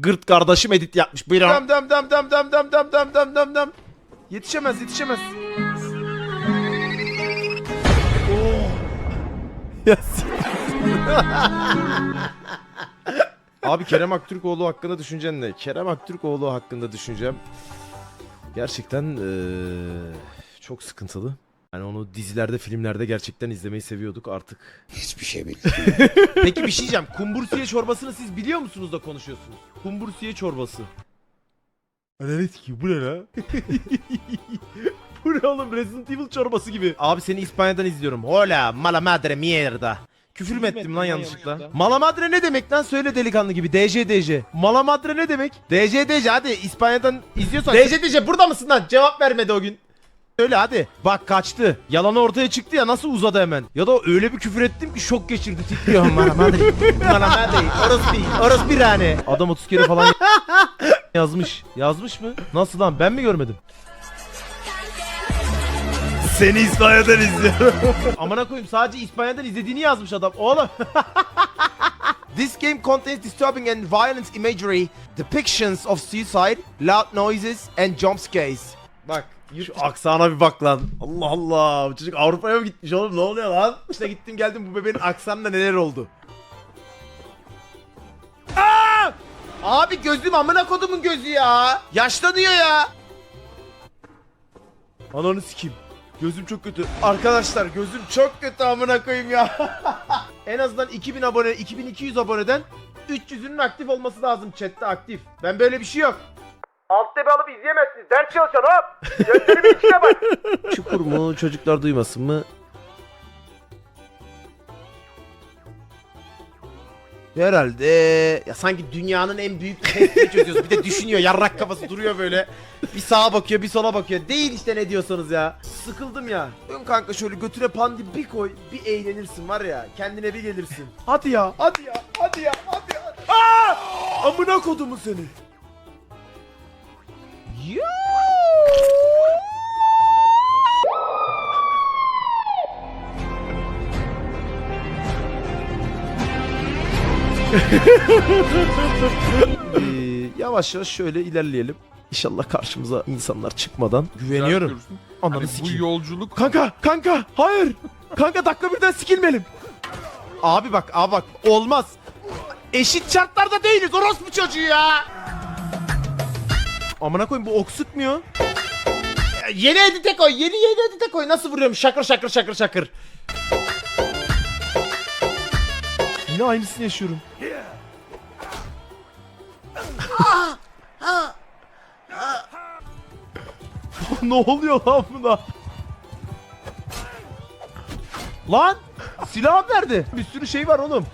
Gırt kardeşim edit yapmış. Buyurun. Dem dem dem dem dem dem dem dem dem dem dem. Yetişemez yetişemez. Ya Abi Kerem Aktürkoğlu hakkında düşüncen ne? Kerem Aktürkoğlu hakkında düşüncem gerçekten eee, çok sıkıntılı. Yani onu dizilerde, filmlerde gerçekten izlemeyi seviyorduk artık. Hiçbir şey bilmiyorum. Peki bir şey diyeceğim. Kumbursiye çorbasını siz biliyor musunuz da konuşuyorsunuz? Kumbursiye çorbası. Evet ki bu ne la? bu ne oğlum Resident Evil çorbası gibi. Abi seni İspanya'dan izliyorum. Hola mala madre mierda. Küfür mü ettim lan yanlışlıkla? Mala madre ne demek lan? Söyle delikanlı gibi. DJ DJ. Mala madre ne demek? DJ DJ hadi İspanya'dan izliyorsan. DJ DJ burada mısın lan? Cevap vermedi o gün. Söyle hadi. Bak kaçtı. Yalanı ortaya çıktı ya nasıl uzadı hemen. Ya da öyle bir küfür ettim ki şok geçirdi. Titriyor. Mala madre. Mala madre. Orospi. Orospi rane. Adam 30 kere falan yazmış. Yazmış mı? Nasıl lan ben mi görmedim? Seni İspanya'dan izliyorum. Amına koyayım sadece İspanya'dan izlediğini yazmış adam. Oğlum. This game contains disturbing and violent imagery, depictions of suicide, loud noises and jump scares. Bak şu aksana bir bak lan. Allah Allah. Bu çocuk Avrupa'ya mı gitmiş oğlum? Ne oluyor lan? İşte gittim geldim bu bebeğin aksanında neler oldu. Aa! Abi gözüm amına kodumun gözü ya. Yaşlanıyor ya. Ananı sikeyim. Gözüm çok kötü. Arkadaşlar gözüm çok kötü amına koyayım ya. en azından 2000 abone, 2200 aboneden 300'ünün aktif olması lazım chatte aktif. Ben böyle bir şey yok. Alt tepe alıp izleyemezsiniz. Ders çalışan hop. Gözlerimin içine bak. Çukur mu? Çocuklar duymasın mı? Herhalde ya sanki dünyanın en büyük testini çözüyoruz. Bir de düşünüyor yarrak kafası duruyor böyle. Bir sağa bakıyor bir sola bakıyor. Değil işte ne diyorsanız ya. Sıkıldım ya. Ön kanka şöyle götüne pandi bir koy. Bir eğlenirsin var ya. Kendine bir gelirsin. Hadi ya hadi ya hadi ya hadi ya. Aa! Amına kodumu seni. Ee, yavaş yavaş şöyle ilerleyelim. İnşallah karşımıza insanlar çıkmadan. Güveniyorum. Görürsün. Ananı Hani bu sikeyim. yolculuk Kanka kanka hayır. Kanka dakika birden sikilmeyelim. Abi bak abi bak olmaz. Eşit şartlarda değiliz orospu çocuğu ya. Amına koyayım bu ok sıkmıyor. Ya, Yeni edite koy yeni yeni edite koy nasıl vuruyorum şakır şakır şakır şakır. Yine aynısını yaşıyorum. Ne oluyor lan buna? Lan silah nerede? Bir sürü şey var oğlum.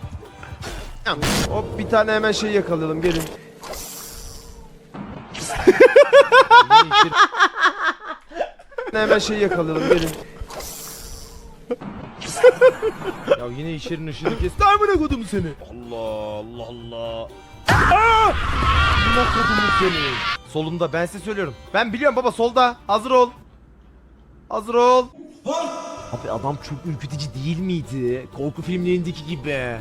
Hop bir tane hemen şey yakalayalım gelin. hemen şey yakalayalım gelin. ya yine içerinin ışığını kesti. Amına kodum seni. Allah Allah Allah. Amına kodum seni. Solunda ben size söylüyorum. Ben biliyorum baba solda. Hazır ol. Hazır ol. Abi adam çok ürkütücü değil miydi? Korku filmlerindeki gibi.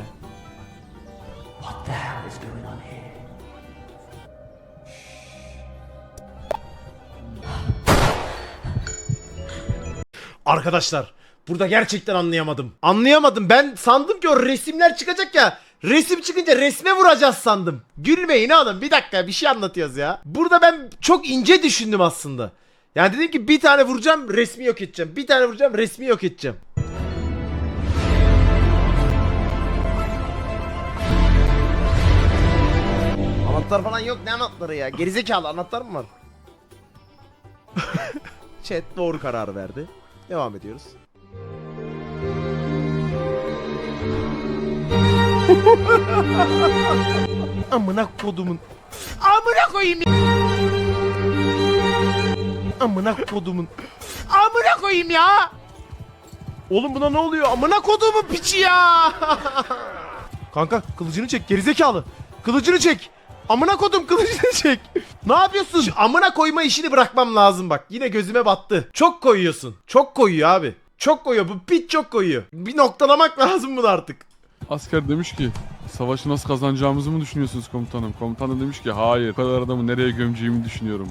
Arkadaşlar burada gerçekten anlayamadım. Anlayamadım. Ben sandım ki o resimler çıkacak ya. Resim çıkınca resme vuracağız sandım. Gülmeyin oğlum bir dakika bir şey anlatıyoruz ya. Burada ben çok ince düşündüm aslında. Yani dedim ki bir tane vuracağım resmi yok edeceğim. Bir tane vuracağım resmi yok edeceğim. Anahtar falan yok ne anahtarı ya? Gerizekalı anahtar mı var? Chat doğru karar verdi. Devam ediyoruz. Amına kodumun. Amına koyayım. Amına kodumun. Amına koyayım ya. Oğlum buna ne oluyor? Amına kodumun piçi ya. Kanka kılıcını çek gerizekalı. Kılıcını çek. Amına kodum kılıcını çek. Ne yapıyorsun? Şu amına koyma işini bırakmam lazım bak. Yine gözüme battı. Çok koyuyorsun. Çok koyuyor abi. Çok koyuyor. Bu pit çok koyuyor. Bir noktalamak lazım bunu artık. Asker demiş ki Savaşı nasıl kazanacağımızı mı düşünüyorsunuz komutanım? Komutanım demiş ki hayır. Bu kadar adamı nereye gömeceğimi düşünüyorum.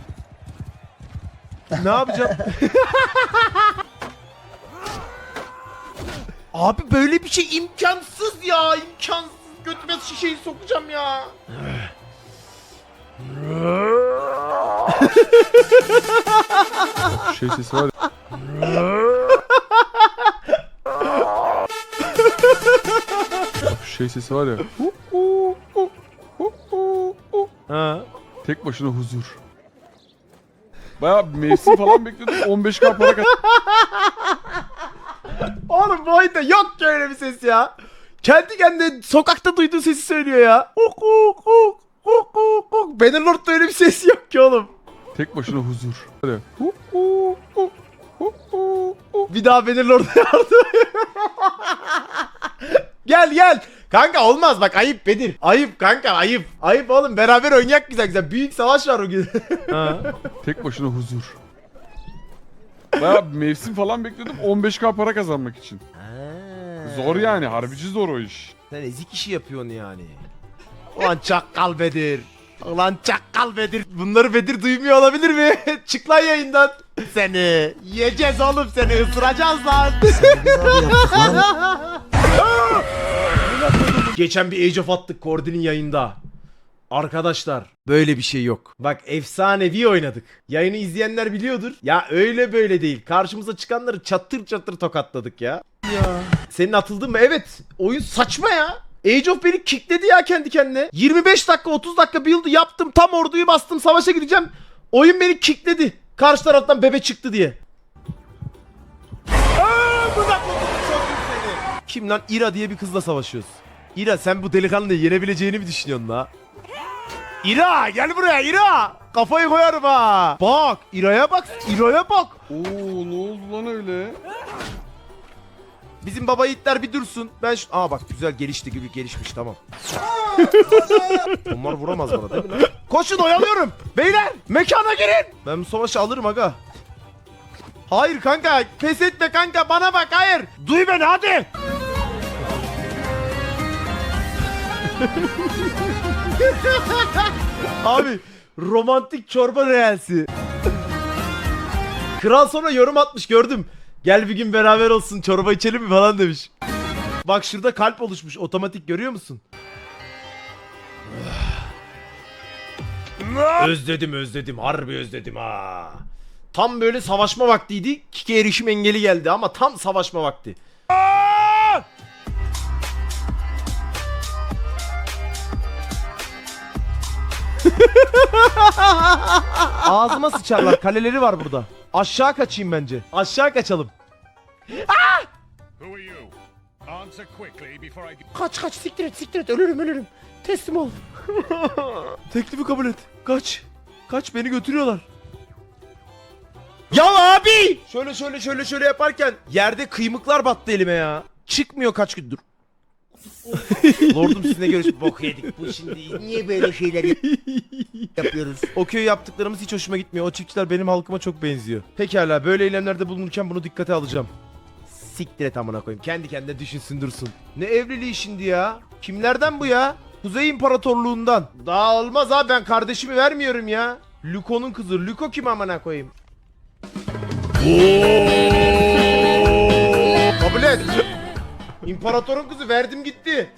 ne yapacağım? Abi böyle bir şey imkansız ya. imkansız. Götüme şişeyi sokacağım ya. Şey sesi var ya. Şey sesi var ya. Ha. Tek başına huzur. Baya mevsim falan bekliyordum. 15k para kazandım. Oğlum bu oyunda yok ki öyle bir ses ya. Kendi kendine sokakta duyduğu sesi söylüyor ya. Huk huk huk huk huk huk. Bannerlord'da öyle bir ses yok ki oğlum. Tek başına huzur. Var ya. Bir daha Bannerlord'a yardım. gel gel. Kanka olmaz bak ayıp Bedir. Ayıp kanka ayıp. Ayıp oğlum beraber oynayak güzel güzel. Büyük savaş var o gün. ha. Tek başına huzur. Baya mevsim falan bekliyordum 15k para kazanmak için. Zor yani harbici zor o iş. Sen ezik işi yapıyorsun yani. Ulan çakkal Bedir. Ulan çakkal Bedir. Bunları Bedir duymuyor olabilir mi? Çık lan yayından. Seni yiyeceğiz oğlum seni ısıracağız lan. Geçen bir Age of attık Kordi'nin yayında. Arkadaşlar böyle bir şey yok. Bak efsanevi oynadık. Yayını izleyenler biliyordur. Ya öyle böyle değil. Karşımıza çıkanları çatır çatır tokatladık ya. Ya. Senin atıldın mı? Evet. Oyun saçma ya. Age of beni kickledi ya kendi kendine. 25 dakika 30 dakika build'ı yaptım. Tam orduyu bastım. Savaşa gideceğim. Oyun beni kickledi. Karşı taraftan bebe çıktı diye. Aa, bu da soktum seni. Kim lan? İra diye bir kızla savaşıyoruz. İra sen bu delikanlıyı yenebileceğini mi düşünüyorsun la? İra gel buraya İra. Kafayı koyarım ha. Bak İra'ya bak. İra'ya bak. Oo ne oldu lan öyle? Bizim baba yiğitler bir dursun. Ben şu... Aa bak güzel gelişti gibi gelişmiş tamam. Onlar vuramaz bana değil mi lan? Koşun oyalıyorum. Beyler mekana girin. Ben bu savaşı alırım aga. Hayır kanka pes etme kanka bana bak hayır. Duy beni hadi. Abi romantik çorba reelsi. Kral sonra yorum atmış gördüm. Gel bir gün beraber olsun çorba içelim mi falan demiş. Bak şurada kalp oluşmuş otomatik görüyor musun? özledim özledim harbi özledim ha. Tam böyle savaşma vaktiydi. Kike erişim engeli geldi ama tam savaşma vakti. Ağzıma sıçarlar. Kaleleri var burada. Aşağı kaçayım bence. Aşağı kaçalım. Who are you? Answer quickly before I give Kaç kaç siktir et siktir et ölürüm ölürüm. Teslim ol. Teklifi kabul et. Kaç. Kaç beni götürüyorlar. Ya abi! Şöyle şöyle şöyle şöyle yaparken yerde kıymıklar battı elime ya. Çıkmıyor kaç gündür. Lordum sizinle görüş bok yedik. Bu şimdi niye böyle şeyler yapıyoruz? O köy yaptıklarımız hiç hoşuma gitmiyor. O çiftçiler benim halkıma çok benziyor. Pekala böyle eylemlerde bulunurken bunu dikkate alacağım. Siktir et amına koyayım. Kendi kendine düşünsün dursun. Ne evliliği şimdi ya? Kimlerden bu ya? Kuzey İmparatorluğundan. Daha olmaz abi ben kardeşimi vermiyorum ya. Luko'nun kızı. Luko kim amına koyayım? Kabul et. İmparatorun kızı verdim gitti.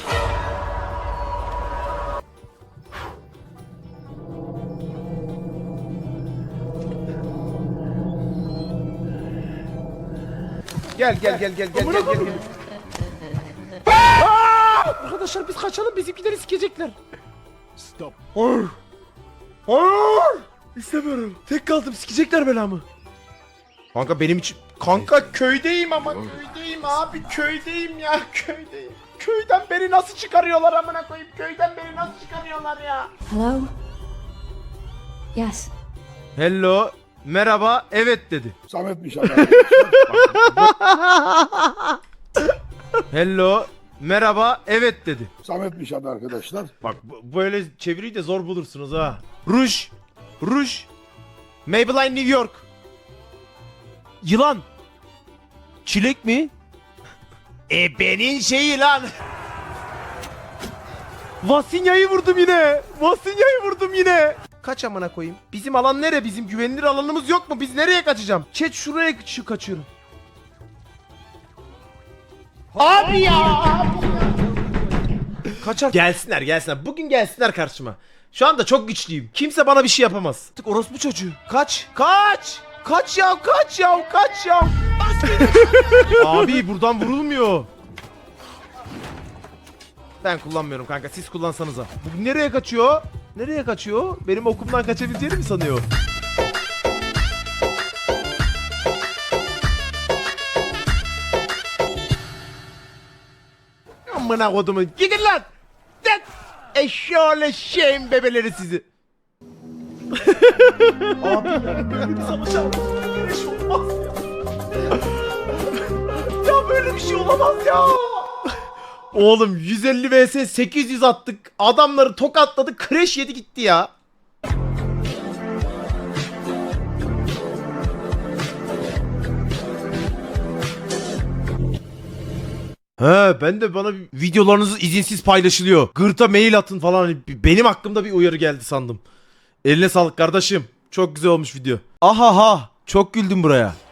Gel gel gel gel gel gel gel. gel. Aa! Arkadaşlar biz kaçalım bizimkileri sikecekler. Stop. Hayır. Hayır. İstemiyorum. Tek kaldım sikecekler belamı. Kanka benim için... Kanka köydeyim ama köydeyim abi köydeyim ya köydeyim. Köyden beni nasıl çıkarıyorlar amına koyayım köyden beni nasıl çıkarıyorlar ya. Hello? Yes. Hello. Merhaba. Evet dedi. Samet'miş adam. Hello. Merhaba. Evet dedi. Samet'miş adı arkadaşlar. Bak bu- böyle çeviriyi de zor bulursunuz ha. Ruj. Ruj. Maybelline New York. Yılan. Çilek mi? E benim şeyi lan. Vasinya'yı vurdum yine. Vasinya'yı vurdum yine. Kaç amına koyayım. Bizim alan nere? Bizim güvenilir alanımız yok mu? Biz nereye kaçacağım? Chat şuraya şu kaçıyorum. Abi ya. Kaçar. Gelsinler gelsinler. Bugün gelsinler karşıma. Şu anda çok güçlüyüm. Kimse bana bir şey yapamaz. Tık orospu çocuğu. Kaç. Kaç. Kaç ya kaç ya kaç ya. Abi buradan vurulmuyor. Ben kullanmıyorum kanka siz kullansanıza. Bu nereye kaçıyor? Nereye kaçıyor? Benim okumdan kaçabileceğini mi sanıyor? Amına kodumun gidin lan! Eşşoğlu şeyim bebeleri sizi. Abi ya savaş Böyle şey olmaz ya. ya böyle bir şey olamaz ya. Oğlum 150 vs 800 attık. Adamları tokatladı. Crash yedi gitti ya. He ben de bana videolarınız izinsiz paylaşılıyor. Gırta mail atın falan. Benim hakkımda bir uyarı geldi sandım. Eline sağlık kardeşim. Çok güzel olmuş video. Aha ha. Çok güldüm buraya.